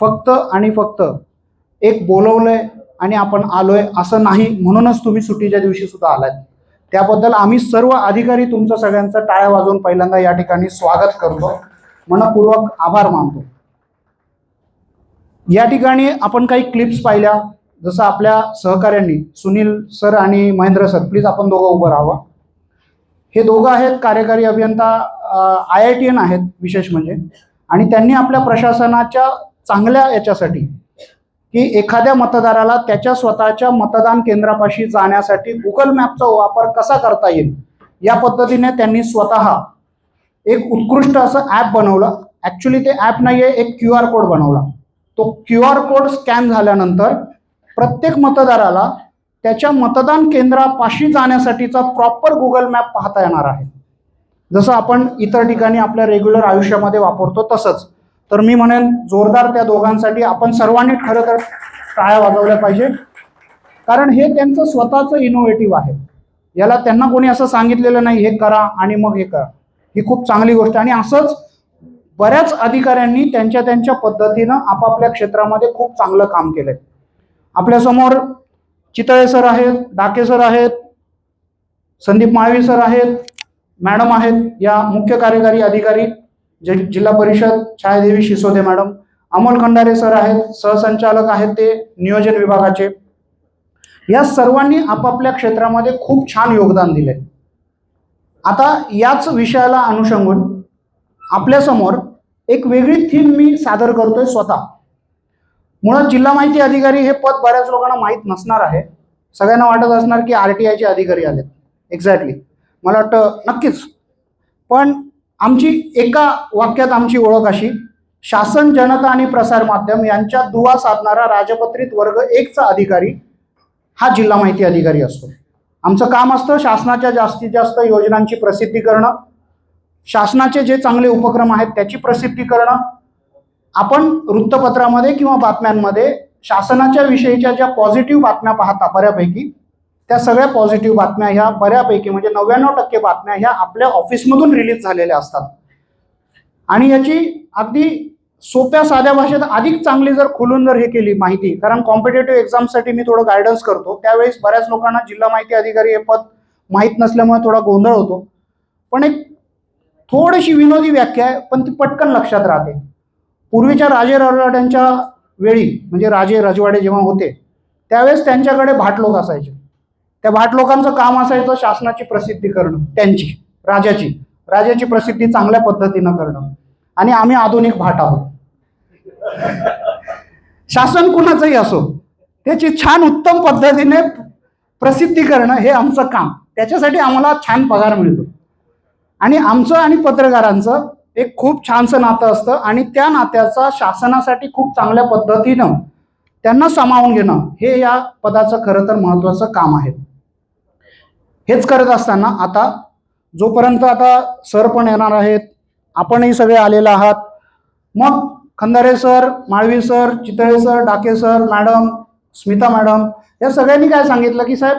फक्त आणि फक्त एक बोलवलंय आणि आपण आलोय असं नाही म्हणूनच तुम्ही सुट्टीच्या दिवशी सुद्धा आलात. त्याबद्दल आम्ही सर्व अधिकारी तुमचं सगळ्यांचं टाळ्या वाजवून पहिल्यांदा या ठिकाणी स्वागत करतो. मनपूर्वक आभार मानतो. या ठिकाणी आपण काही क्लिप्स पाहिल्या. जसं आपल्या सहकाऱ्यांनी सुनील सर आणि महेंद्र सर प्लीज आपण दोघं उभं राहावं. हे दोघं आहेत कार्यकारी अभियंता आय आय टी एन आहेत विशेष म्हणजे. आणि त्यांनी आपल्या प्रशासनाच्या चांगल्या याच्यासाठी की एखाद्या मतदाराला त्याच्या स्वतःच्या मतदान केंद्रापाशी जाण्यासाठी गुगल मॅपचा वापर कसा करता येईल? या पद्धतीने त्यांनी स्वतः एक उत्कृष्ट असं ॲप बनवलं. ॲक्च्युली ते ॲप नाही आहे एक क्यू आर कोड बनवला. तो क्यू आर कोड स्कॅन झाल्यानंतर प्रत्येक मतदाराला त्याच्या मतदान केंद्रापाशी जाण्यासाठीचा प्रॉपर गुगल मॅप पाहता येणार आहे. जसं आपण इतर ठिकाणी आपल्या रेग्युलर आयुष्यामध्ये वापरतो तसंच. तर मी म्हणेन जोरदार त्या दोघांसाठी आपण सर्वांनी खरं तर टाळ्या वाजवल्या पाहिजे. कारण हे त्यांचं स्वतःचं इनोव्हेटिव्ह आहे. याला त्यांना कोणी असं सांगितलेलं नाही हे करा आणि मग हे करा. ही खूप चांगली गोष्ट आणि असंच बऱ्याच अधिकाऱ्यांनी त्यांच्या त्यांच्या पद्धतीनं आपापल्या क्षेत्रामध्ये खूप चांगलं काम केलंय. आपल्यासमोर चितळे सर आहेत डाके सर आहेत संदीप माळवी सर आहेत मॅडम आहेत या मुख्य कार्यकारी अधिकारी जे जिल्हा परिषद छायादेवी शिसोदे मॅडम. अमोल खंडारे सर आहेत सहसंचालक आहेत ते नियोजन विभागाचे. या सर्वांनी आपापल्या क्षेत्रामध्ये खूप छान योगदान दिले आता याच विषयाला अनुषंगून आपल्यासमोर एक वेगळी थीम मी सादर करतोय स्वतः. मुळात जिल्हा माहिती अधिकारी हे पद बऱ्याच लोकांना माहीत नसणार आहे. सगळ्यांना वाटत असणार की आर टी आयचे अधिकारी आलेत. एक्झॅक्टली मला वाटतं नक्कीच. पण आमची एका वाक्यात आमची ओळख अशी शासन जनता आणि प्रसार माध्यम यांच्या दुवा साधणारा राजपत्रित वर्ग एकचा अधिकारी हा जिल्हा माहिती अधिकारी असतो. आमचं काम असतं शासनाच्या जास्तीत जास्त योजनांची प्रसिद्धी करणं. शासनाचे जे चांगले उपक्रम आहेत त्याची प्रसिद्धी करणं. आपण वृत्तपत्रामध्ये किंवा बातम्यांमध्ये शासनाच्या विषयीच्या ज्या पॉझिटिव्ह बातम्या पाहता बऱ्यापैकी त्या सगळ्या पॉझिटिव्ह बातम्या ह्या बऱ्यापैकी म्हणजे नव्याण्णव टक्के बातम्या ह्या आपल्या ऑफिसमधून रिलीज झालेल्या असतात. आणि याची अगदी सोप्या साध्या भाषेत अधिक चांगली जर खुलून जर हे केली माहिती कारण कॉम्पिटेटिव्ह एक्झामसाठी मी थोडं गायडन्स करतो त्यावेळेस बऱ्याच लोकांना जिल्हा माहिती अधिकारी हे पद माहीत नसल्यामुळे थोडा गोंधळ होतो. पण एक थोडीशी विनोदी व्याख्या आहे पण ती पटकन लक्षात राहते. पूर्वीच्या राजे रजवाड्यांच्या वेळी म्हणजे राजे रजवाडे जेव्हा होते त्यावेळेस त्यांच्याकडे भाट लोक असायचे. त्या भाट लोकांचं काम असायचं शासनाची प्रसिद्धी करणं त्यांची राजाची. राजाची प्रसिद्धी चांगल्या पद्धतीनं करणं. आणि आम्ही आधुनिक भाट आहोत. शासन कुणाचंही असो त्याची छान उत्तम पद्धतीने प्रसिद्धी करणं हे आमचं काम. त्याच्यासाठी आम्हाला छान पगार मिळतो. आणि आमचं आणि पत्रकारांचं एक खूप छानसं नातं असतं आणि त्या नात्याचा शासनासाठी खूप चांगल्या पद्धतीनं त्यांना सामावून घेणं हे या पदाचं खरं तर महत्त्वाचं काम आहे. हेच करत असताना आता जोपर्यंत आता सर पण येणार आहेत आपणही सगळे आलेले आहात. मग Khandare sir Malvi sir Chitale sir Dake sir madam Smita madam या सगळ्यांनी काय सांगितलं की साहेब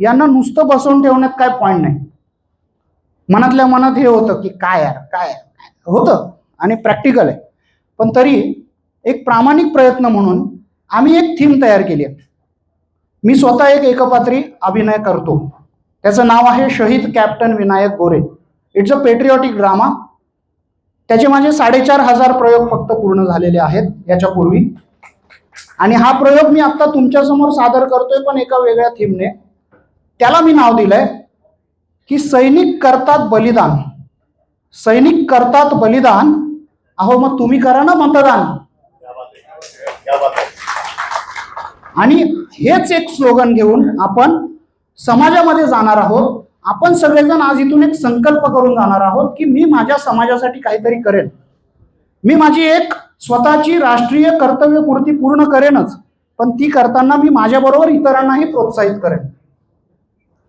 यांना नुसतं बसवून ठेवण्यात काय पॉईंट नाही. मनातल्या मनात हे होतं की काय यार काय यार, काय होतं आणि प्रॅक्टिकल आहे. पण तरी एक प्रामाणिक प्रयत्न म्हणून आम्ही एक थीम तयार केली आहे. मी स्वतः एक एकपात्री अभिनय करतो. त्याचं नाव आहे शहीद captain Vinayak Gore. It's a patriotic drama त्याचे माझे साडेचार हजार प्रयोग फक्त पूर्ण झालेले आहेत याच्यापूर्वी. आणि हा प्रयोग मी आत्ता तुमच्यासमोर सादर करतोय पण एका वेगळ्या थीमने त्याला मी नाव दिलंय की सैनिक करतात बलिदान. सैनिक करतात बलिदान. अहो मग तुम्ही करा ना मतदान आणि हेच एक स्लोगन घेऊन आपण समाजामध्ये जाणार आहोत. आपण सगळेजण आज इथून एक संकल्प करून जाणार आहोत की मी माझ्या समाजासाठी काहीतरी करेन. मी माझी एक स्वतःची राष्ट्रीय कर्तव्यपूर्ती पूर्ण करेनच पण ती करताना मी माझ्याबरोबर इतरांनाही प्रोत्साहित करेन.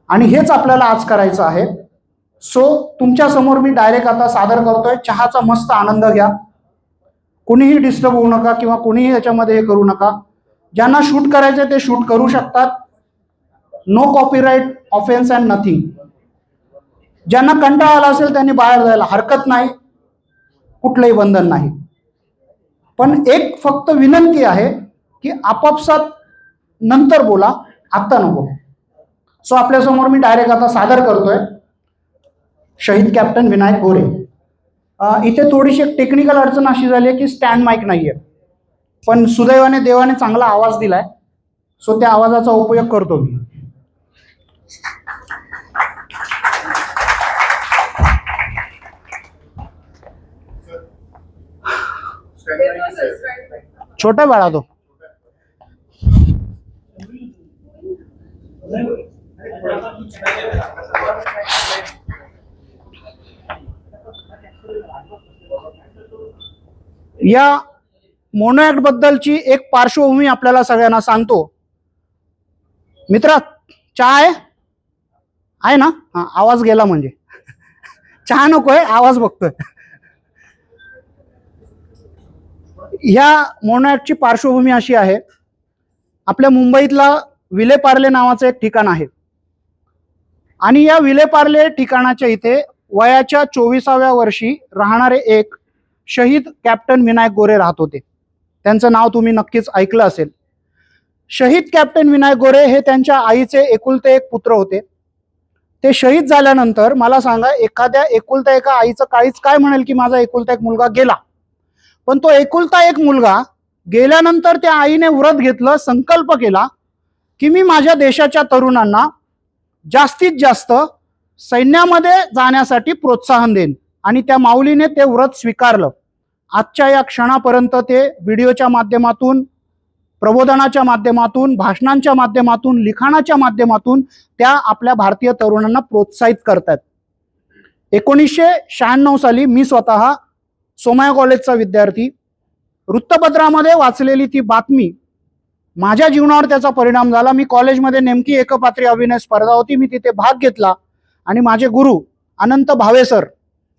आणि हेच आपल्याला आज करायचं आहे. सो तुमच्यासमोर मी डायरेक्ट आता सादर करतोय. चहाचा मस्त आनंद घ्या. कुणीही डिस्टर्ब होऊ नका किंवा कुणीही याच्यामध्ये हे करू नका. ज्यांना शूट करायचं ते शूट करू शकतात. No copyright offence and nothing ज्यांना कंटाळा आला असेल त्यांनी बाहेर जायला हरकत नाही कुठलंही बंधन नाही. पण एक फक्त विनंती आहे की आपापसात नंतर बोला आत्ता नको. सो आपल्यासमोर मी डायरेक्ट आता सादर करतोय. शहीद कॅप्टन विनायक गोरे. इथे थोडीशी एक टेक्निकल अडचण अशी झाली आहे की स्टँड माईक नाही आहे पण सुदैवाने देवाने चांगला आवाज दिलाय. सो त्या आवाजाचा उपयोग करतो मी. छोटा बाळा तो. या मोनो बद्दलची एक पार्श्वभूमी आपल्याला सगळ्यांना सांगतो. मित्रा चहा आहे? आहे ना? हा आवाज गेला म्हणजे. चहा नकोय आवाज बघतोय. ह्या मोनॅटची पार्श्वभूमी अशी आहे. आपल्या मुंबईतला विलेपार्ले नावाचं एक ठिकाण आहे. आणि या विलेपार्ले ठिकाणाच्या इथे वयाच्या चोवीसाव्या वर्षी राहणारे एक शहीद कॅप्टन विनायक गोरे राहत होते. त्यांचं नाव तुम्ही नक्कीच ऐकलं असेल. शहीद कॅप्टन विनायक गोरे हे त्यांच्या आईचे एकुलते एक पुत्र होते. ते शहीद झाल्यानंतर मला सांगा एखाद्या एकुलता एका आईचं काळीच काय म्हणेल की माझा एकुलता एक मुलगा गेला? पण तो एकुलता एक मुलगा गेल्यानंतर त्या आईने व्रत घेतलं संकल्प केला की मी माझ्या देशाच्या तरुणांना जास्तीत जास्त सैन्यामध्ये जाण्यासाठी प्रोत्साहन देईन. आणि त्या माऊलीने ते व्रत स्वीकारलं. आजच्या या क्षणापर्यंत ते व्हिडिओच्या माध्यमातून प्रबोधनाच्या माध्यमातून भाषणांच्या माध्यमातून लिखाणाच्या माध्यमातून त्या आपल्या भारतीय तरुणांना प्रोत्साहित करतात एकोणीसशे शहाण्णव साली मी स्वतः सोमाया कॉलेजचा विद्यार्थी वृत्तपत्रामध्ये वाचलेली ती बातमी माझ्या जीवनावर त्याचा परिणाम झाला. मी कॉलेजमध्ये नेमकी एकपात्री अभिनय स्पर्धा होती. मी तिथे भाग घेतला आणि माझे गुरु अनंत भावे सर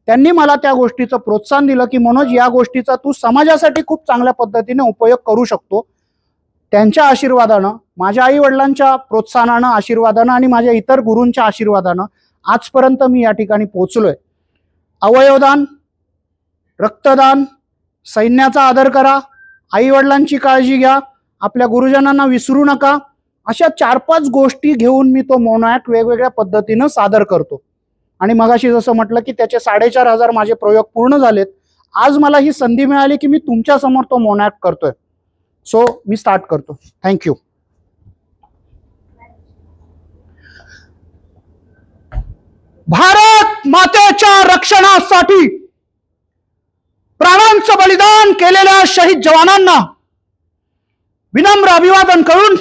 त्यांनी मला त्या गोष्टीचं प्रोत्साहन दिलं की मनोज या गोष्टीचा तू समाजासाठी खूप चांगल्या पद्धतीने उपयोग करू शकतो. त्यांच्या आशीर्वादानं माझ्या आई वडिलांच्या प्रोत्साहनानं आशीर्वादानं आणि माझ्या इतर गुरूंच्या आशीर्वादानं आजपर्यंत मी या ठिकाणी पोहोचलोय. अवयवदान रक्तदान सैन्याचा आदर करा आईवडिलांची काळजी घ्या आपल्या गुरुजनांना विसरू नका. अशा चार पाच गोष्टी घेऊन मी तो मोनॅक वेगवेगळ्या पद्धतीनं सादर करतो. आणि मगाशी जसं म्हटलं की त्याचे साडेचार हजार माझे प्रयोग पूर्ण झालेत. आज मला ही संधी मिळाली की मी तुमच्यासमोर तो मोनॅक करतोय. सो मी स्टार्ट करतो. थँक्यू भारत मातेच्या रक्षणासाठी प्राणांचं बलिदान केलेल्या शहीद जवानांना विनम्र अभिवादन करून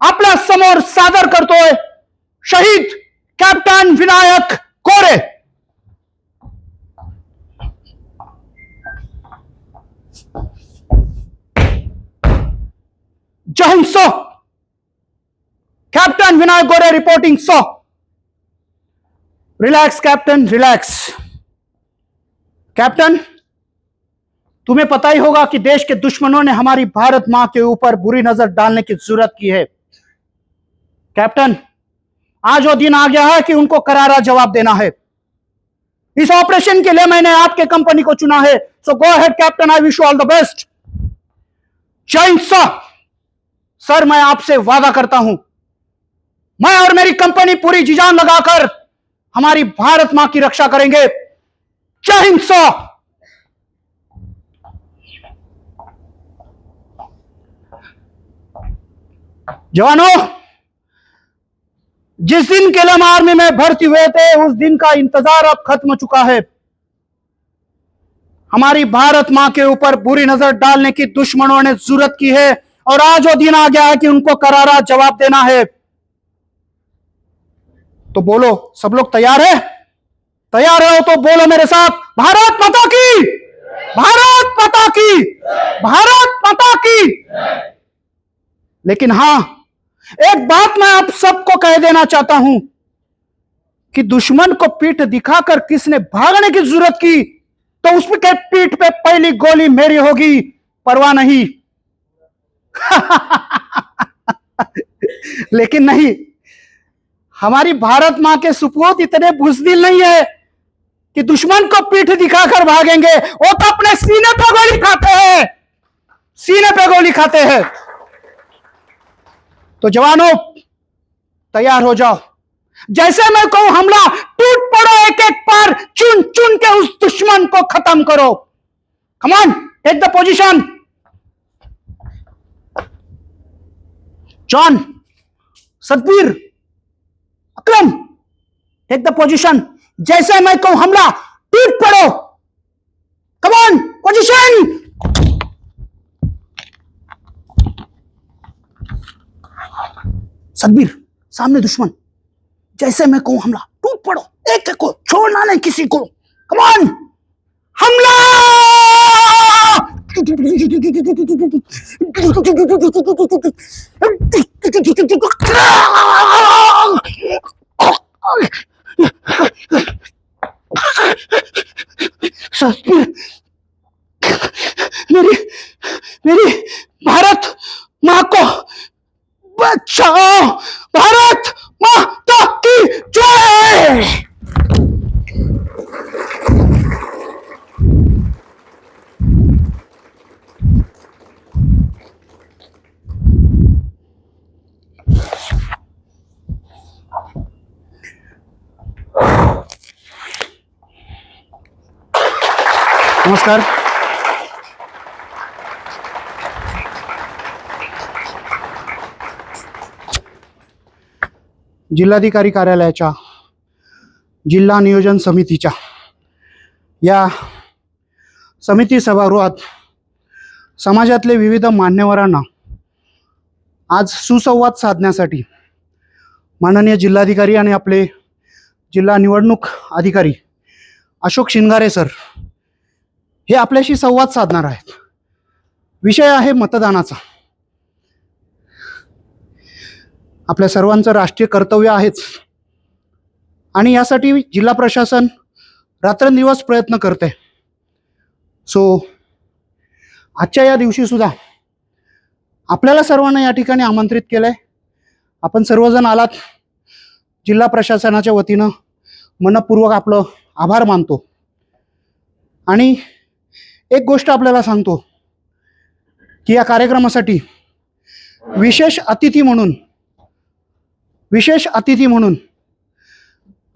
आपल्या समोर सादर करतोय शहीद कॅप्टन विनायक कोरे. जय Hind so. Captain Vinayak Gore reporting so. Relax captain relax captain तुम्हें पता ही होगा कि देश के दुश्मनों ने हमारी भारत माँ के ऊपर बुरी नज़र डालने की ज़रूरत की है। कैप्टन, आज वो दिन आ गया है कि उनको करारा जवाब देना है। इस ऑपरेशन के लिए मैंने आपके कंपनी को चुना है। So go ahead captain I wish all the best Jai sir मैं आपसे वादा करता हूँ। मैं और मेरी कंपनी पूरी जीजान लगाकर हमारी भारत माँ की रक्षा करेंगे। जय हिंद सर जवानों, जिस दिन केलम आर्मी में भर्ती हुए थे, उस दिन का इंतज़ार अब खत्म चुका है। हमारी भारत माँ के ऊपर बुरी नज़र डालने की दुश्मनों ने ज़रूरत की है और आज वो दिन आ गया है कि उनको करारा जवाब देना है। तो बोलो, सब लोग तैयार है? तैयार हो तो बोलो मेरे साथ, भारत माता की, भारत माता की, भारत माता की। लेकिन हाँ, एक बात मैं आप सबको कह देना चाहता हूँ कि दुश्मन को पीठ दिखाकर किसने भागने की ज़रूरत की तो उसके पीठ पे पहली गोली मेरी होगी, परवाह नहीं। लेकिन नहीं, हमारी भारत माँ के सुपूत इतने बुजदिल नहीं है कि दुश्मन को पीठ दिखाकर भागेंगे। वो तो अपने सीने पे गोली खाते हैं। सीने पे गोली खाते हैं। तो जवानों, तैयार हो जाओ। जैसे मैं कहूँ, हमला टूट पड़ो एक एक पर चुन चुन के उस दुश्मन को खत्म करो। कमान take the position John Satbir Akram take the position जैसे मैं कहूँ, हमला टूट पड़ो। कमान पोजीशन सतबीर सामने दुश्मन। जैसे मैं कहूँ, हमला। टूट पड़ो। एक एक को छोड़ना नहीं, किसी को। कमान हमला! मेरी मेरी भारत माँ को बचाओ। नमस्कार. जिल्हाधिकारी कार्यालयाच्या जिल्हा नियोजन समितीच्या या समिती सभागृहात समाजातले विविध मान्यवरांना आज सुसंवाद साधण्यासाठी माननीय जिल्हाधिकारी आणि आपले जिल्हा निवडणूक अधिकारी अशोक शिंगारे सर हे आपल्याशी संवाद साधणार आहेत. विषय आहे मतदानाचा. आपल्या सर्वांचं राष्ट्रीय कर्तव्य आहेच. आणि यासाठी जिल्हा प्रशासन रात्रंदिवस प्रयत्न करते. सो आजच्या या दिवशी सुद्धा आपल्याला सर्वांना या ठिकाणी आमंत्रित केलं आहे आपण सर्वजण आलात. जिल्हा प्रशासनाच्या वतीनं मनपूर्वक आपलं आभार मानतो. आणि एक गोष्ट आपल्याला सांगतो की या कार्यक्रमासाठी विशेष अतिथी म्हणून विशेष अतिथी म्हणून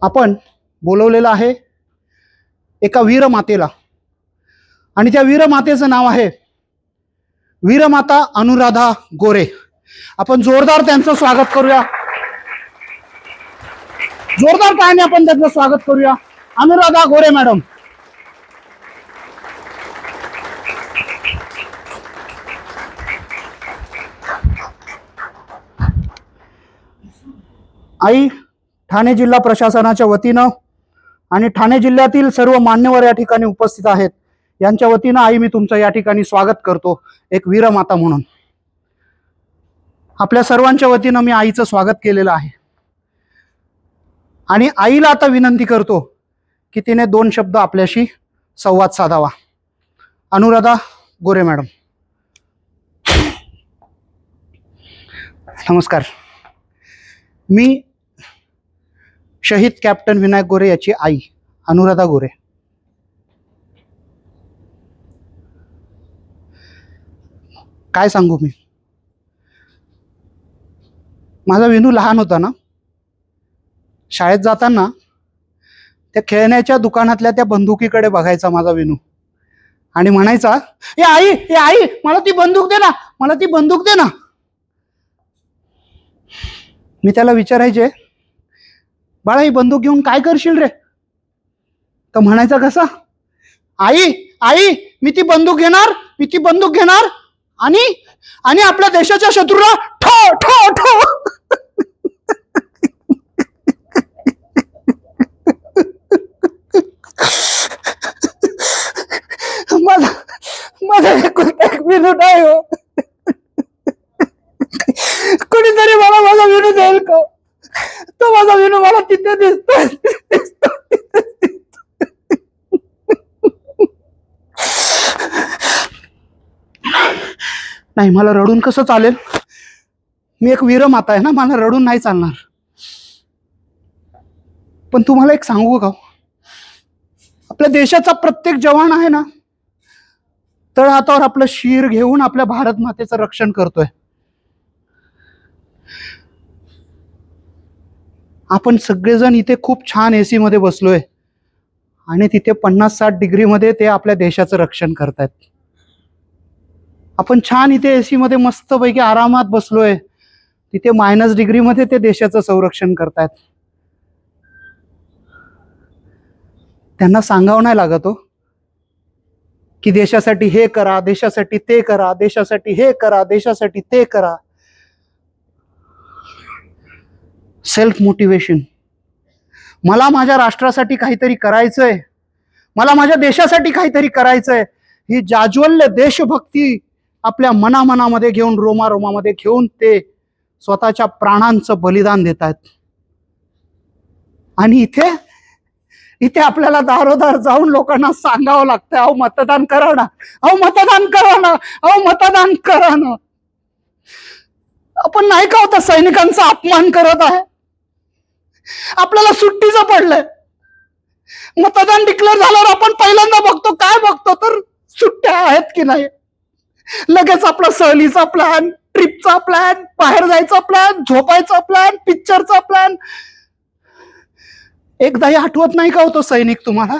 आपण बोलवलेलं आहे एका वीरमातेला. आणि त्या वीरमातेचं नाव आहे वीरमाता अनुराधा गोरे. आपण जोरदार त्यांचं स्वागत करूया. जोरदार टाळ्याने आपण त्यांचं स्वागत करूया. अनुराधा गोरे मॅडम. आई ठाणे जिल्हा प्रशासनाच्या वतीनं आणि ठाणे जिल्ह्यातील सर्व मान्यवर या ठिकाणी उपस्थित आहेत. यांच्या वतीनं आई मी तुमचं या ठिकाणी स्वागत करतो एक वीरमाता म्हणून. आपल्या सर्वांच्या वतीनं मी आईचं स्वागत केलेलं आहे. आणि आईला आता विनंती करतो की तिने दोन शब्द आपल्याशी संवाद साधावा. अनुराधा गोरे मॅडम. नमस्कार. मी शहीद कॅप्टन विनायक गोरे याची आई अनुराधा गोरे. काय सांगू मी? माझा विनू लहान होता ना? शाळेत जाताना त्या खेळण्याच्या दुकानातल्या त्या बंदुकीकडे बघायचा माझा विनू. आणि म्हणायचा ए आई ए आई मला ती बंदूक दे ना मला ती बंदूक दे ना. मी त्याला विचारायचे बाळा ही बंदूक घेऊन काय करशील रे? तर म्हणायचा कसा? आई आई मी ती बंदूक घेणार मी ती बंदूक घेणार आणि आणि आपल्या देशाच्या शत्रूला ठो ठो ठो. माझा माझा एक विनू आहे हो कोणीतरी मला माझा विनू देईल का तो माझा विनू मला तिथे नाही मला रडून कसं चालेल? मी एक वीर माता आहे ना मला रडून नाही चालणार. पण तुम्हाला एक सांगू का हो? आपल्या देशाचा प्रत्येक जवान आहे ना तळ हातावर आपलं शीर घेऊन आपल्या भारत मातेचं रक्षण करतोय. आपण सगळेजण इथे खूप छान एसी मध्ये बसलोय. आणि तिथे पन्नास साठ डिग्रीमध्ये ते आपल्या देशाचं रक्षण करतायत. आपण छान इथे एसी मध्ये मस्तपैकी आरामात बसलोय. तिथे मायनस डिग्रीमध्ये ते देशाचं संरक्षण करतायत. त्यांना सांगावं नाही लागत हो. की देशासाठी हे करा देशासाठी ते करा देशासाठी हे करा देशासाठी ते करा. सेल्फ मोटिवेशन मला माझ्या राष्ट्रासाठी काहीतरी करायचंय. मला माझ्या देशासाठी काहीतरी करायचंय. ही जाज्वल्य देशभक्ती आपल्या मनामनामध्ये घेऊन रोमारोमामध्ये घेऊन ते स्वतःच्या प्राणांचं बलिदान देत आहेत आणि इथे इथे आपल्याला दारोदार जाऊन लोकांना सांगावं लागतं अहो मतदान करा ना. अहो मतदान करा ना. अहो मतदान करा ना. आपण नाही का होता सैनिकांचा अपमान करत आहे? आपल्याला सुट्टीचं पडलंय. मतदान डिक्लेअर झाल्यावर आपण पहिल्यांदा बघतो काय बघतो तर सुट्ट्या आहेत की नाही? लगेच आपला सहलीचा प्लॅन ट्रिपचा प्लॅन बाहेर जायचा प्लॅन झोपायचा प्लॅन पिक्चरचा प्लॅन एकदाही आठवत नाही का होतो सैनिक तुम्हाला?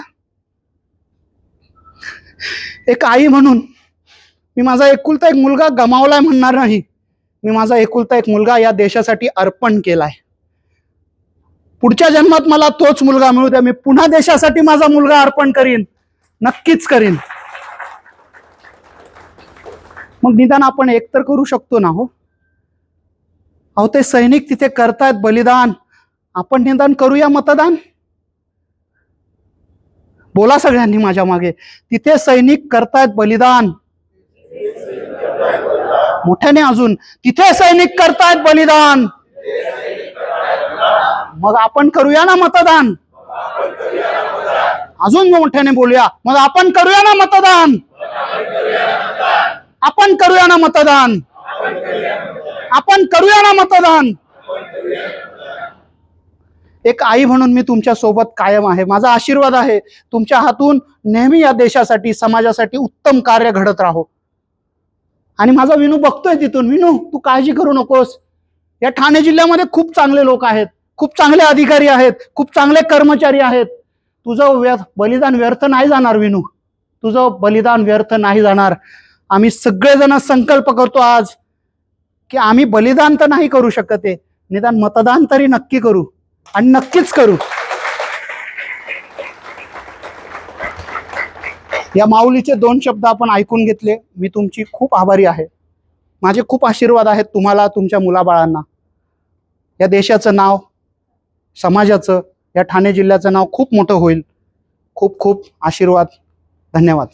एक आई म्हणून मी माझा एकुलता एक मुलगा गमावलाय म्हणणार नाही. मी माझा एकुलता एक मुलगा या देशासाठी अर्पण केलाय. पुढच्या जन्मात मला तोच मुलगा मिळू द्या. मी पुन्हा देशासाठी माझा मुलगा अर्पण करीन. नक्कीच करीन. मग निदान आपण एकतर करू शकतो ना हो? अहो ते सैनिक तिथे करतायत बलिदान. आपण निदान करूया मतदान? बोला सगळ्यांनी माझ्या मागे. तिथे सैनिक करतायत बलिदान. मोठ्याने अजून तिथे सैनिक करतायत बलिदान. मग आपण करूया ना मतदान? अजून मोठ्याने बोलूया. मग आपण करूया ना मतदान? आपण करूया ना मतदान? आपण करूया ना मतदान? एक आई म्हणून मी तुमच्यासोबत कायम आहे. माझा आशीर्वाद आहे. तुमच्या हातून नेहमी या देशासाठी समाजासाठी उत्तम कार्य घडत राहो. आणि माझा विनू बघतोय तिथून. विनू तू काळजी करू नकोस. या ठाणे जिल्ह्यामध्ये खूप चांगले लोक आहेत. खूप चांगले अधिकारी आहेत खूप चांगले कर्मचारी आहेत. तुझं व्यर्थ बलिदान व्यर्थ नाही जाणार विनू. तुझं बलिदान व्यर्थ नाही जाणार. आम्ही सगळेजण संकल्प करतो आज की आम्ही बलिदान तर नाही करू शकत आहे निदान मतदान तरी नक्की करू आणि नक्कीच करू. या माऊलीचे दोन शब्द आपण ऐकून घेतले. मी तुमची खूप आभारी आहे. माझे खूप आशीर्वाद आहेत तुम्हाला तुमच्या मुलाबाळांना. या देशाचं नाव समाजाचं या ठाणे जिल्ह्याचं नाव खूप मोठं होईल. खूप खूप आशीर्वाद. धन्यवाद.